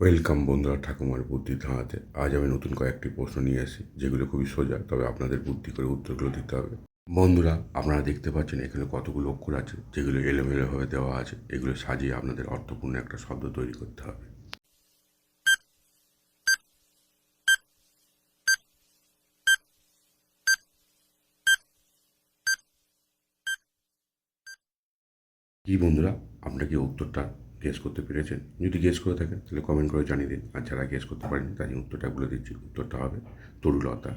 Welcome বন্ধুরা ঠাকুমার বুদ্ধি ধাঁধাতে। আজ আমি নতুন কয়েকটি প্রশ্ন নিয়ে এসেছি যেগুলো খুবই সোজা, তবে আপনাদের বুদ্ধি করে উত্তরগুলো দিতে হবে। বন্ধুরা, আপনারা দেখতে পাচ্ছেন এখানে কতগুলো অক্ষর আছে, যেগুলো এলোমেলোভাবে দেওয়া আছে, এগুলো সাজিয়ে আপনাদের অর্থপূর্ণ একটা শব্দ তৈরি করতে হবে। কি বন্ধুরা, আপনারা কি উত্তরটা গেস করতে পেরেছেন? যদি গেস করে থাকেন, তাহলে কমেন্ট করে জানিয়ে দিন। আর যারা গেস করতে পারেন তাদের উত্তরটা বলে দিচ্ছি উত্তরটা হবে তরুলতা।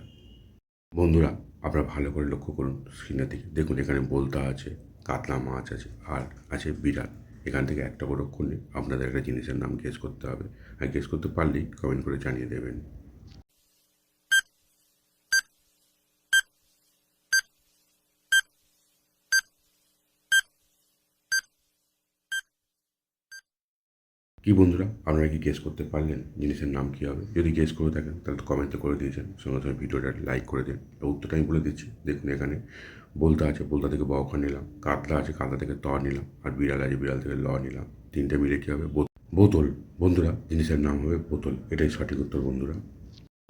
বন্ধুরা, আপনারা ভালো করে লক্ষ্য করুন স্ক্রিনের দিকে। দেখুন, এখানে বলতা আছে, কাতলা মাছ আছে, আর আছে বিড়াল। এখান থেকে একটা করলে আপনাদের একটা জিনিসের নাম গেস করতে হবে। আর গেস করতে পারলেই কমেন্ট করে জানিয়ে দেবেন। কি বন্ধুরা, আপনারা কি গেস করতে পারলেন জিনিসের নাম কী হবে? যদি গেস করে থাকেন, তাহলে তো কমেন্টে করে দিয়েছেন। সঙ্গে সঙ্গে ভিডিওটা লাইক করে দিন। উত্তরটা আমি বলে দিচ্ছি। দেখুন এখানে, বলতা আছে, বলতা থেকে বখা নিলাম। কাতলা আছে, কাতলা থেকে ত নিলাম। আর বিড়াল আছে, বিড়াল থেকে ল নিলাম। তিনটে মিলে কী হবে? বোত- বোতল। বন্ধুরা, জিনিসের নাম হবে বোতল। এটাই সঠিক উত্তর, বন্ধুরা।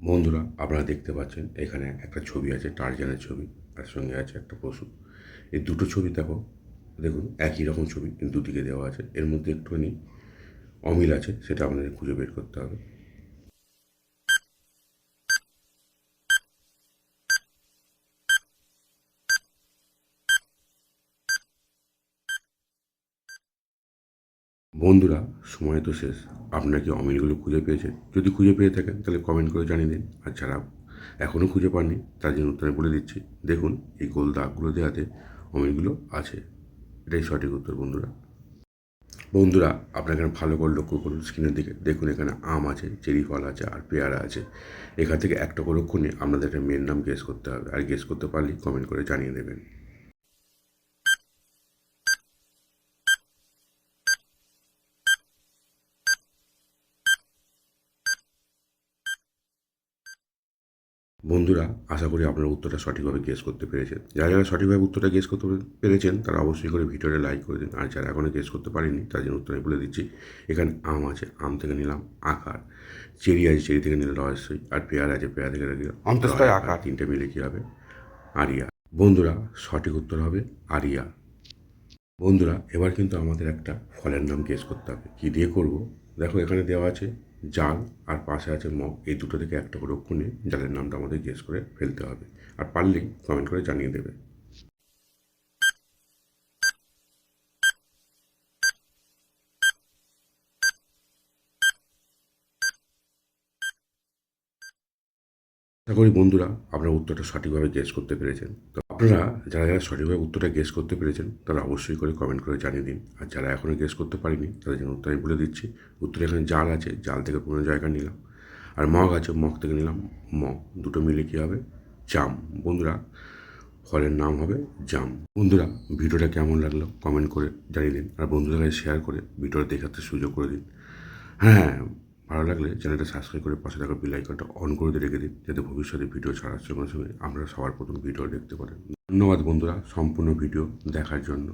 বন্ধুরা, আপনারা দেখতে পাচ্ছেন, এখানে একটা ছবি আছে, টার্জানের ছবি। তার সঙ্গে আছে একটা পশু। এই দুটো ছবি দেখো। দেখুন, একই রকম ছবি, কিন্তু দুদিকে দেওয়া আছে। এর মধ্যে একটুখানি অমিল আছে, সেটা আপনাদের খুঁজে বের করতে হবে। বন্ধুরা, সময় তো শেষ। আপনারা কি অমিলগুলো খুঁজে পেয়েছেন? যদি খুঁজে পেয়ে থাকেন, তাহলে কমেন্ট করে জানিয়ে দিন। আর যারা এখনও খুঁজে পাননি, তার জন্য উত্তরে বলে দিচ্ছি, দেখুন এই গোল দাগগুলো দেওয়াতে অমিলগুলো আছে। এটাই সঠিক উত্তর, বন্ধুরা। বন্ধুরা, আপনারা এখানে ভালো করে লক্ষ্য করুন স্ক্রিনের দিকে দেখুন, এখানে আম আছে, চেরি ফল আছে, আর পেয়ারা আছে। এখান থেকে একটা করে আপনাদের মেয়ের নাম গেস করতে হবে। আর গেস করতে পারলে কমেন্ট করে জানিয়ে দেবেন। বন্ধুরা আশা করি আপনারা উত্তরটা সঠিকভাবে গেস করতে পেরেছেন। যারা যারা সঠিকভাবে উত্তরটা গেস করতে পেরেছেন তারা অবশ্যই করে ভিডিওটা লাইক করে দিন। আর যারা এখনও গেস করতে পারেনি তার জন্য উত্তর আমি বলে দিচ্ছি। এখানে আম আছে আম থেকে নিলাম আকার। চেরি আছে চেরি থেকে নিলাম রহস্যই। আর পেয়ারা আছে পেয়ারা থেকে নিলাম অন্তঃস্থয় আকার। তিনটে মিলে কী হবে? আরিয়া। বন্ধুরা সঠিক উত্তর হবে আরিয়া। বন্ধুরা এবার কিন্তু আমাদের একটা ফলের নাম গেস করতে হবে। কী দিয়ে করব? দেখো এখানে দেওয়া আছে জাল আর পাশে আছে মগ। এই দুটো থেকে একটা করে অক্ষণে জালের নামটা আমাদের গেস করে ফেলতে হবে। আর পারলেই কমেন্ট করে জানিয়ে দেবে। আশা করি বন্ধুরা আপনার উত্তরটা সঠিকভাবে গেস করতে পেরেছেন। আপনারা যারা যারা সঠিকভাবে উত্তরটা গেস করতে পেরেছেন, তারা অবশ্যই করে কমেন্ট করে জানিয়ে দিন। আর যারা এখনও গেস করতে পারেনি, তাদের জন্য উত্তর আমি বলে দিচ্ছি। উত্তরে এখানে জাল আছে, জাল থেকে পুরো জায়গা নিলাম। আর মগ আছে, মগ থেকে নিলাম মগ দুটো মিলে কী হবে? জাম। বন্ধুরা ফলের নাম হবে জাম। বন্ধুরা, ভিডিওটা কেমন লাগল কমেন্ট করে জানিয়ে দিন। আর বন্ধুদের কাছে শেয়ার করে ভিডিওটা দেখাতে সুযোগ করে দিন। হ্যাঁ ভালো লাগলে চ্যানেলটা সাবস্ক্রাইব করে পাশে থাকা বেল আইকনটা অন করে দিয়ে রেখে দিন, যাতে ভবিষ্যতে ভিডিও ছাড়ার সঙ্গে সঙ্গে আমরা সবার প্রথম ভিডিও দেখতে পারেন ধন্যবাদ বন্ধুরা, সম্পূর্ণ ভিডিও দেখার জন্য।